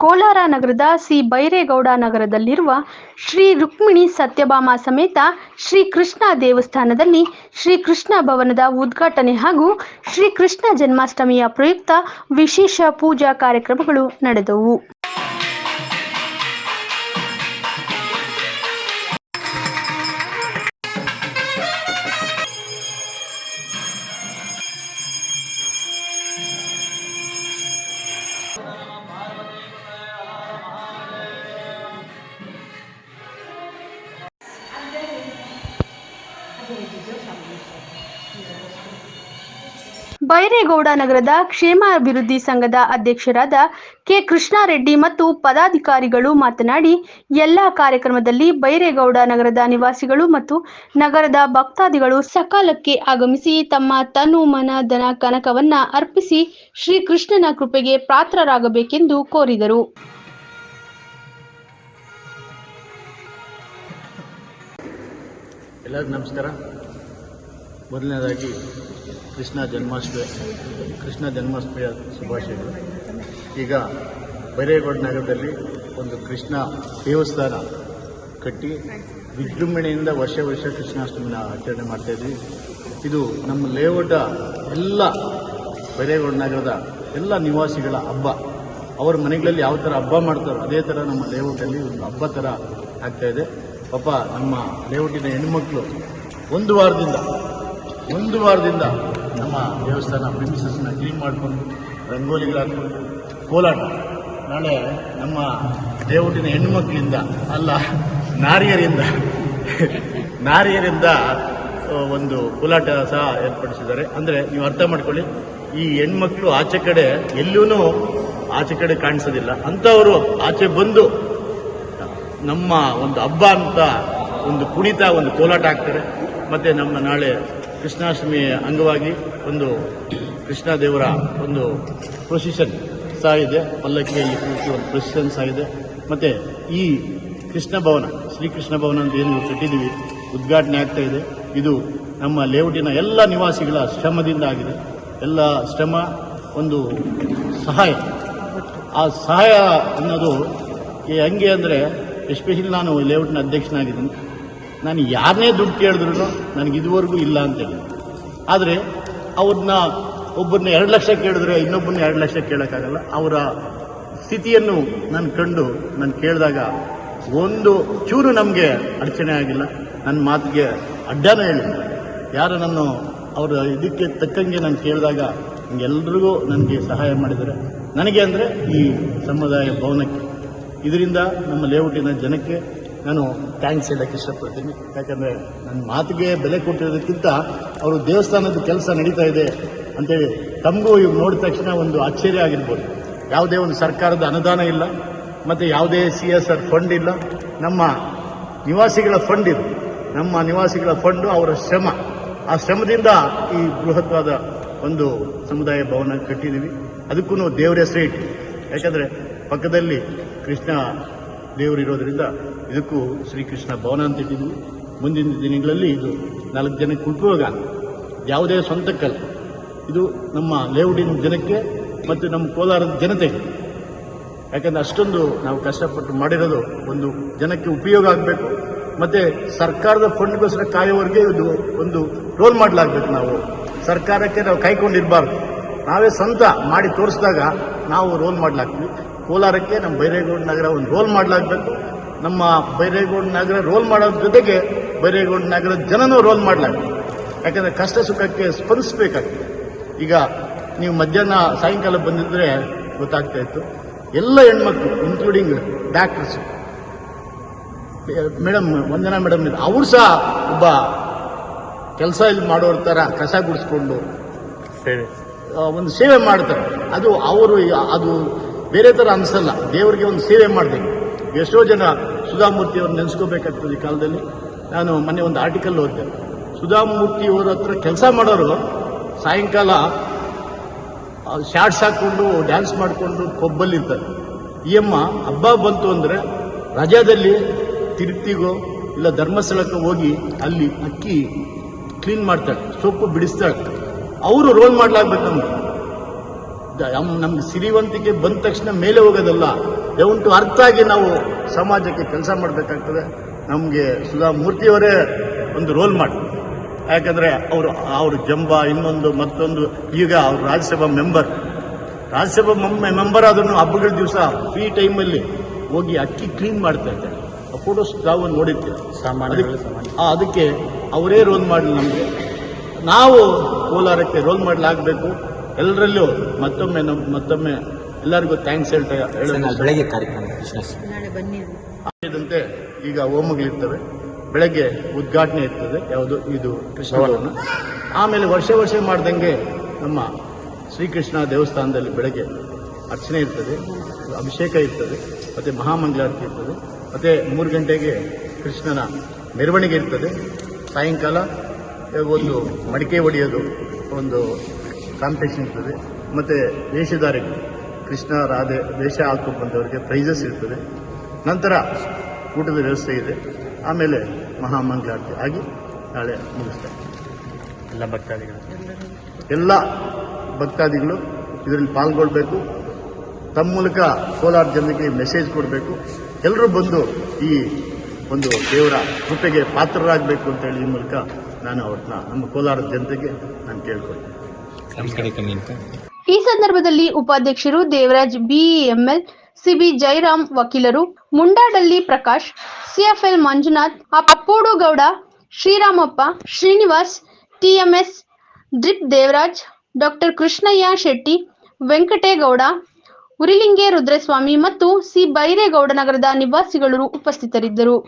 ಕೋಲಾರ ನಗರದ ಸಿ. ಬೈರೇಗೌಡ ನಗರದಲ್ಲಿರುವ ಶ್ರೀ ರುಕ್ಮಿಣಿ ಸತ್ಯಭಾಮ ಸಮೇತ ಶ್ರೀ ಕೃಷ್ಣ ದೇವಸ್ಥಾನದಲ್ಲಿ ಶ್ರೀ ಕೃಷ್ಣ ಭವನದ ಉದ್ಘಾಟನೆ ಹಾಗೂ ಶ್ರೀ ಕೃಷ್ಣ ಜನ್ಮಾಷ್ಟಮಿಯ ಪ್ರಯುಕ್ತ ವಿಶೇಷ ಪೂಜಾ ಕಾರ್ಯಕ್ರಮಗಳು ನಡೆದವು. ಬೈರೇಗೌಡ ನಗರದ ಕ್ಷೇಮಾಭಿವೃದ್ಧಿ ಸಂಘದ ಅಧ್ಯಕ್ಷರಾದ ಕೆ ಕೃಷ್ಣಾರೆಡ್ಡಿ ಮತ್ತು ಪದಾಧಿಕಾರಿಗಳು ಮಾತನಾಡಿ, ಎಲ್ಲ ಕಾರ್ಯಕ್ರಮದಲ್ಲಿ ಬೈರೇಗೌಡ ನಗರದ ನಿವಾಸಿಗಳು ಮತ್ತು ನಗರದ ಭಕ್ತಾದಿಗಳು ಸಕಾಲಕ್ಕೆ ಆಗಮಿಸಿ ತಮ್ಮ ತನು ಮನ, ಧನ, ಕನಕವನ್ನ ಅರ್ಪಿಸಿ ಶ್ರೀಕೃಷ್ಣನ ಕೃಪೆಗೆ ಪಾತ್ರರಾಗಬೇಕೆಂದು ಕೋರಿದರು. ಎಲ್ಲರಿಗೂ ನಮಸ್ಕಾರ. ಮೊದಲನೇದಾಗಿ ಕೃಷ್ಣ ಜನ್ಮಾಷ್ಟಮಿ, ಕೃಷ್ಣ ಜನ್ಮಾಷ್ಟಮಿಯ ಶುಭಾಶಯಗಳು. ಈಗ ಬೈರೇಗೌಡ ನಗರದಲ್ಲಿ ಒಂದು ಕೃಷ್ಣ ದೇವಸ್ಥಾನ ಕಟ್ಟಿ ವಿಜೃಂಭಣೆಯಿಂದ ವರ್ಷ ವರ್ಷ ಕೃಷ್ಣಾಷ್ಟಮಿನ ಆಚರಣೆ ಮಾಡ್ತಾಯಿದ್ವಿ ಇದು ನಮ್ಮ ಲೇಔಟ ಎಲ್ಲ ಬೈರೇಗೌಡ ನಗರದ ಎಲ್ಲ ನಿವಾಸಿಗಳ ಹಬ್ಬ. ಅವ್ರ ಮನೆಗಳಲ್ಲಿ ಯಾವ ಥರ ಹಬ್ಬ ಮಾಡ್ತಾರೋ ಅದೇ ಥರ ನಮ್ಮ ಲೇಔಟಲ್ಲಿ ಒಂದು ಹಬ್ಬ ಥರ ಆಗ್ತಾಯಿದೆ ಪಾಪ ನಮ್ಮ ಲೇಔಟಿನ ಹೆಣ್ಮಕ್ಳು ಒಂದು ವಾರದಿಂದ ಒಂದು ವಾರದಿಂದ ನಮ್ಮ ದೇವಸ್ಥಾನ ಪ್ರಿಮಿಸಸ್ನ ಕ್ಲೀನ್ ಮಾಡಿಕೊಂಡು ರಂಗೋಲಿಗಳು ಕೋಲಾಟ. ನಾಳೆ ನಮ್ಮ ದೇವಟಿನ ಹೆಣ್ಣುಮಕ್ಕಳಿಂದ ಅಲ್ಲ, ನಾರಿಯರಿಂದ ನಾರಿಯರಿಂದ ಒಂದು ಕೋಲಾಟ ಸಹ ಏರ್ಪಡಿಸಿದ್ದಾರೆ. ಅಂದರೆ ನೀವು ಅರ್ಥ ಮಾಡ್ಕೊಳ್ಳಿ, ಈ ಹೆಣ್ಮಕ್ಳು ಆಚೆ ಕಡೆ ಎಲ್ಲೂ ಆಚೆ ಕಡೆ ಕಾಣಿಸೋದಿಲ್ಲ. ಅಂಥವರು ಆಚೆ ಬಂದು ನಮ್ಮ ಒಂದು ಹಬ್ಬ ಅಂತ ಒಂದು ಕುಣಿತ, ಒಂದು ಕೋಲಾಟ ಹಾಕ್ತಾರೆ ಮತ್ತು ನಮ್ಮ ನಾಳೆ ಕೃಷ್ಣಾಷ್ಟಮಿ ಅಂಗವಾಗಿ ಒಂದು ಕೃಷ್ಣ ದೇವರ ಒಂದು ಪ್ರೊಸಿಷನ್ ಸಹ ಇದೆ ಪಲ್ಲಕ್ಕಿಯಲ್ಲಿ ಕೂರಿಸಿ ಒಂದು ಪ್ರೊಸಿಷನ್ ಸಹ ಇದೆ ಮತ್ತು ಈ ಕೃಷ್ಣ ಭವನ ಶ್ರೀಕೃಷ್ಣ ಭವನ ಅಂತ ಏನು ಕಟ್ಟಿದ್ದೀವಿ, ಉದ್ಘಾಟನೆ ಆಗ್ತಾ ಇದೆ. ಇದು ನಮ್ಮ ಲೇಔಟಿನ ಎಲ್ಲ ನಿವಾಸಿಗಳ ಶ್ರಮದಿಂದ ಆಗಿದೆ. ಎಲ್ಲ ಶ್ರಮ, ಒಂದು ಸಹಾಯ. ಆ ಸಹಾಯ ಅನ್ನೋದು ಹೆಂಗೆ ಅಂದರೆ ಎಸ್ಪೆಷಲಿ ನಾನು ಲೇಔಟ್ನ ಅಧ್ಯಕ್ಷನಾಗಿದ್ದೀನಿ. ನಾನು ಯಾರನ್ನೇ ದುಡ್ಡು ಕೇಳಿದ್ರು ನನಗೆ ಇದುವರೆಗೂ ಇಲ್ಲ ಅಂತ ಹೇಳಿ ಆದರೆ ಅವ್ರನ್ನ ಒಬ್ಬರನ್ನ ಎರಡು ಲಕ್ಷ ಕೇಳಿದ್ರೆ ಇನ್ನೊಬ್ಬರನ್ನ ಎರಡು ಲಕ್ಷ ಕೇಳೋಕ್ಕಾಗಲ್ಲ. ಅವರ ಸ್ಥಿತಿಯನ್ನು ನಾನು ಕಂಡು ನಾನು ಕೇಳಿದಾಗ ಒಂದು ಚೂರು ನಮಗೆ ಅಡಚಣೆ ಆಗಿಲ್ಲ. ನನ್ನ ಮಾತಿಗೆ ಅಡ್ಡಾನ ಹೇಳಿಲ್ಲ ಯಾರು ನಾನು ಅವರ ಇದಕ್ಕೆ ತಕ್ಕಂಗೆ ನಾನು ಕೇಳಿದಾಗ ಎಲ್ರಿಗೂ ನನಗೆ ಸಹಾಯ ಮಾಡಿದ್ದಾರೆ. ನನಗೆ ಅಂದರೆ ಈ ಸಮುದಾಯ ಭವನಕ್ಕೆ. ಇದರಿಂದ ನಮ್ಮ ಲೇಔಟಿನ ಜನಕ್ಕೆ ನಾನು ಥ್ಯಾಂಕ್ಸ್ ಹೇಳಕ್ಕೆ ಇಷ್ಟಪಡ್ತೀನಿ. ಯಾಕಂದರೆ ನನ್ನ ಮಾತಿಗೆ ಬೆಲೆ ಕೊಟ್ಟಿರೋದಕ್ಕಿಂತ ಅವರು ದೇವಸ್ಥಾನದ ಕೆಲಸ ನಡೀತಾ ಇದೆ ಅಂತೇಳಿ ತಮಗೂ ಇವ್ರು ನೋಡಿದ ತಕ್ಷಣ ಒಂದು ಆಶ್ಚರ್ಯ ಆಗಿರ್ಬೋದು. ಯಾವುದೇ ಒಂದು ಸರ್ಕಾರದ ಅನುದಾನ ಇಲ್ಲ, ಮತ್ತು ಯಾವುದೇ ಸಿ ಎಸ್ ಆರ್ ಫಂಡ್ ಇಲ್ಲ. ನಮ್ಮ ನಿವಾಸಿಗಳ ಫಂಡ್ ಇದು. ನಮ್ಮ ನಿವಾಸಿಗಳ ಫಂಡು ಅವರ ಶ್ರಮ. ಆ ಶ್ರಮದಿಂದ ಈ ಬೃಹತ್ವಾದ ಒಂದು ಸಮುದಾಯ ಭವನ ಕಟ್ಟಿದ್ದೀವಿ. ಅದಕ್ಕೂ ದೇವರ ಹೆಸರೇ ಇಟ್ಟು ಯಾಕಂದರೆ ಪಕ್ಕದಲ್ಲಿ ಕೃಷ್ಣ ದೇವರು ಇರೋದರಿಂದ ಇದಕ್ಕೂ ಶ್ರೀಕೃಷ್ಣ ಭವನ ಅಂತ ಇಟ್ಟಿದ್ವಿ ಮುಂದಿನ ದಿನಗಳಲ್ಲಿ ಇದು ನಾಲ್ಕು ಜನಕ್ಕೆ ಉಪಯೋಗ. ಯಾವುದೇ ಸ್ವಂತಕ್ಕಲ್ಲ. ಇದು ನಮ್ಮ ಲೇಔಟಿನ ಜನಕ್ಕೆ ಮತ್ತು ನಮ್ಮ ಕೋಲಾರದ ಜನತೆಗೆ. ಯಾಕಂದ್ರೆ ಅಷ್ಟೊಂದು ನಾವು ಕಷ್ಟಪಟ್ಟು ಮಾಡಿರೋದು ಒಂದು ಜನಕ್ಕೆ ಉಪಯೋಗ ಆಗಬೇಕು. ಮತ್ತೆ ಸರ್ಕಾರದ ಫಂಡ್ಗೋಸ್ಕರ ಕಾಯೋವರೆಗೆ ಇದು ಒಂದು ರೋಲ್ ಮಾಡಲಾಗಬೇಕು ನಾವು. ಸರ್ಕಾರಕ್ಕೆ ನಾವು ಕಾಯ್ಕೊಂಡಿರಬಾರ್ದು ನಾವೇ ಸ್ವಂತ ಮಾಡಿ ತೋರಿಸಿದಾಗ ನಾವು ರೋಲ್ ಮಾಡಲಾಗ್ತೀವಿ ಕೋಲಾರಕ್ಕೆ ನಮ್ಮ ಬೈರೇಗೌಡ ನಗರ ಒಂದು ರೋಲ್ ಮಾಡಲಾಗಬೇಕು. ನಮ್ಮ ಬೈರೇಗೌಡ ನಗರ ರೋಲ್ ಮಾಡೋದ್ರ ಜೊತೆಗೆ ಬೈರೇಗೌಡ ನಗರದ ಜನನೂ ರೋಲ್ ಮಾಡಲಾಗಬೇಕು. ಯಾಕಂದರೆ ಕಷ್ಟ ಸುಖಕ್ಕೆ ಸ್ಪಂದಿಸಬೇಕಾಗ್ತದೆ. ಈಗ ನೀವು ಮಧ್ಯಾಹ್ನ ಸಾಯಂಕಾಲ ಬಂದಿದ್ರೆ ಗೊತ್ತಾಗ್ತಾ ಇತ್ತು ಎಲ್ಲ ಹೆಣ್ಮಕ್ಳು including doctors madam Vandana madam ಇದೆ ಅವ್ರು ಸಹ ಒಬ್ಬ ಕೆಲಸ ಇಲ್ಲಿ ಮಾಡೋರ ಥರ ಕಸ ಗುಡಿಸ್ಕೊಂಡು ಒಂದು ಸೇವೆ ಮಾಡ್ತಾರೆ. ಅದು ಅವರು ಅದು ಬೇರೆ ಥರ ಅನಿಸಲ್ಲ. ದೇವರಿಗೆ ಒಂದು ಸೇವೆ ಮಾಡಬೇಕು. ಎಷ್ಟೋ ಜನ ಸುಧಾಮೂರ್ತಿ ಅವ್ರನ್ನ ನೆನೆಸ್ಕೋಬೇಕಾಗ್ತದೆ ಈ ಕಾಲದಲ್ಲಿ. ನಾನು ಮೊನ್ನೆ ಒಂದು ಆರ್ಟಿಕಲ್ ಓದಿದೆ. ಸುಧಾಮೂರ್ತಿ ಅವ್ರ ಹತ್ರ ಕೆಲಸ ಮಾಡೋರು ಸಾಯಂಕಾಲ ಶಾರ್ಟ್ಸ್ ಹಾಕ್ಕೊಂಡು ಡ್ಯಾನ್ಸ್ ಮಾಡಿಕೊಂಡು ಕೊಬ್ಬಲ್ಲಿರ್ತಾರೆ. ಈ ಅಮ್ಮ ಹಬ್ಬ ಬಂತು ಅಂದರೆ ರಜಾದಲ್ಲಿ ತಿರುಪ್ತಿಗೋ ಇಲ್ಲ ಧರ್ಮಸ್ಥಳಕ್ಕೆ ಹೋಗಿ ಅಲ್ಲಿ ಅಕ್ಕಿ ಕ್ಲೀನ್ ಮಾಡ್ತಾಳೆ ಸೊಪ್ಪು ಬಿಡಿಸ್ತಾಳೆ. ಅವರು ರೋಲ್ ಮಾಡ್ಲಾಗ್ಬೇಕಂತ ನಮ್ಗೆ. ದ- ನಮ್- ನಮ್ಗೆ ಸಿರಿವಂತಿಕೆ ಬಂದ ತಕ್ಷಣ ಮೇಲೆ ಹೋಗೋದಲ್ಲ ದಯವಿಟ್ಟು ಅರ್ಥ ಆಗಿ ನಾವು ಸಮಾಜಕ್ಕೆ ಕೆಲಸ ಮಾಡಬೇಕಾಗ್ತದೆ. ನಮಗೆ ಸುಧಾ ಮೂರ್ತಿಯವರೇ ಒಂದು ರೋಲ್ ಮಾಡಿ. ಯಾಕಂದರೆ ಅವರು ಅವರು ಜಂಬ ಇನ್ನೊಂದು ಮತ್ತೊಂದು ಈಗ ಅವರು ರಾಜ್ಯಸಭಾ ಮೆಂಬರ್. ರಾಜ್ಯಸಭಾ ಮೆಂಬರ್ ಆದ್ರೂ ಹಬ್ಬಗಳ ದಿವಸ ಫ್ರೀ ಟೈಮಲ್ಲಿ ಹೋಗಿ ಅಕ್ಕಿ ಕ್ಲೀನ್ ಮಾಡ್ತಾ ಇದ್ದಾರೆ. ಆ ಫೋಟೋಸ್ ನಾವು ನೋಡಿದ್ದೆ ಸಾಮಾನ್ಯ ಅದಕ್ಕೆ ಅವರೇ ರೋಲ್ ಮಾಡಲಿ ನಮಗೆ. ನಾವು ಕೋಲಾರಕ್ಕೆ ರೋಲ್ ಮಾಡಲಾಗಬೇಕು. ಎಲ್ಲರಲ್ಲೂ ಮತ್ತೊಮ್ಮೆ ನಮ್ ಮತ್ತೊಮ್ಮೆ ಎಲ್ಲರಿಗೂ ಥ್ಯಾಂಕ್ಸ್ ಹೇಳ್ತಾ ಬೆಳಗ್ಗೆ ಕಾರ್ಯಕ್ರಮ ಇದಂತೆ ಈಗ ಹೋಮಗಳಿರ್ತವೆ ಬೆಳಗ್ಗೆ ಉದ್ಘಾಟನೆ ಇರ್ತದೆ. ಯಾವುದು? ಇದು ಕೃಷ್ಣ ಆಮೇಲೆ ವರ್ಷ ವರ್ಷ ಮಾಡ್ದಂಗೆ ನಮ್ಮ ಶ್ರೀಕೃಷ್ಣ ದೇವಸ್ಥಾನದಲ್ಲಿ ಬೆಳಗ್ಗೆ ಅರ್ಚನೆ ಇರ್ತದೆ. ಅಭಿಷೇಕ ಇರ್ತದೆ. ಮತ್ತೆ ಮಹಾಮಂಗಳಾರತಿ ಇರ್ತದೆ. ಮತ್ತೆ ಮೂರು ಗಂಟೆಗೆ ಕೃಷ್ಣನ ಮೆರವಣಿಗೆ ಇರ್ತದೆ. ಸಾಯಂಕಾಲ ಒಂದು ಮಡಿಕೆ ಒಡೆಯೋದು ಒಂದು ಕಾಂಪಿಟೇಷನ್ ಇರ್ತದೆ. ಮತ್ತು ವೇಷಧಾರಿಗಳು ಕೃಷ್ಣ ರಾಧೆ ವೇಷ ಹಾಕೊಂಡು ಬಂದವರಿಗೆ ಪ್ರೈಸಸ್ ಇರ್ತದೆ. ನಂತರ ಊಟದ ವ್ಯವಸ್ಥೆ ಇದೆ. ಆಮೇಲೆ ಮಹಾಮಂಗಳಾರತಿ ಆಗಿ ನಾಳೆ ಮುಗಿಸ್ತಾರೆ. ಎಲ್ಲ ಭಕ್ತಾದಿಗಳು? ಎಲ್ಲ ಭಕ್ತಾದಿಗಳು ಇದರಲ್ಲಿ ಪಾಲ್ಗೊಳ್ಬೇಕು. ತಮ್ಮ ಮೂಲಕ ಕೋಲಾರ ಜನರಿಗೆ ಮೆಸೇಜ್ ಕೊಡಬೇಕು. ಎಲ್ಲರೂ ಬಂದು ಈ ಒಂದು ದೇವರ ಕೃಪೆಗೆ ಪಾತ್ರರಾಗಬೇಕು ಅಂತೇಳಿ ಈ ಮೂಲಕ ನಾನು ಅವ್ರನ್ನ ನಮ್ಮ ಕೋಲಾರ ಜನತೆಗೆ ನಾನು ಕೇಳ್ಕೊಳ್ತೀನಿ. ಈ ಸಂದರ್ಭದಲ್ಲಿ ಉಪಾಧ್ಯಕ್ಷರು ದೇವರಾಜ್, ಬಿಇಎಂಎಲ್, ಸಿಬಿ ಜೈರಾಮ್ ವಕೀಲರು ಮುಂಡಾಡಲ್ಲಿ Prakash, CFL Manjunath ಅಪ್ಪೋಡು Gowda Sriramappa, Srinivas, TMS, drip Devaraj, doctor Krishnaiah Shetty, Venkategowda ಉರಿಲಿಂಗೆ Rudraswamy ಮತ್ತು ಸಿ ಬೈರೇಗೌಡ ನಗರದ ನಿವಾಸಿಗಳು ಉಪಸ್ಥಿತರಿದ್ದರು.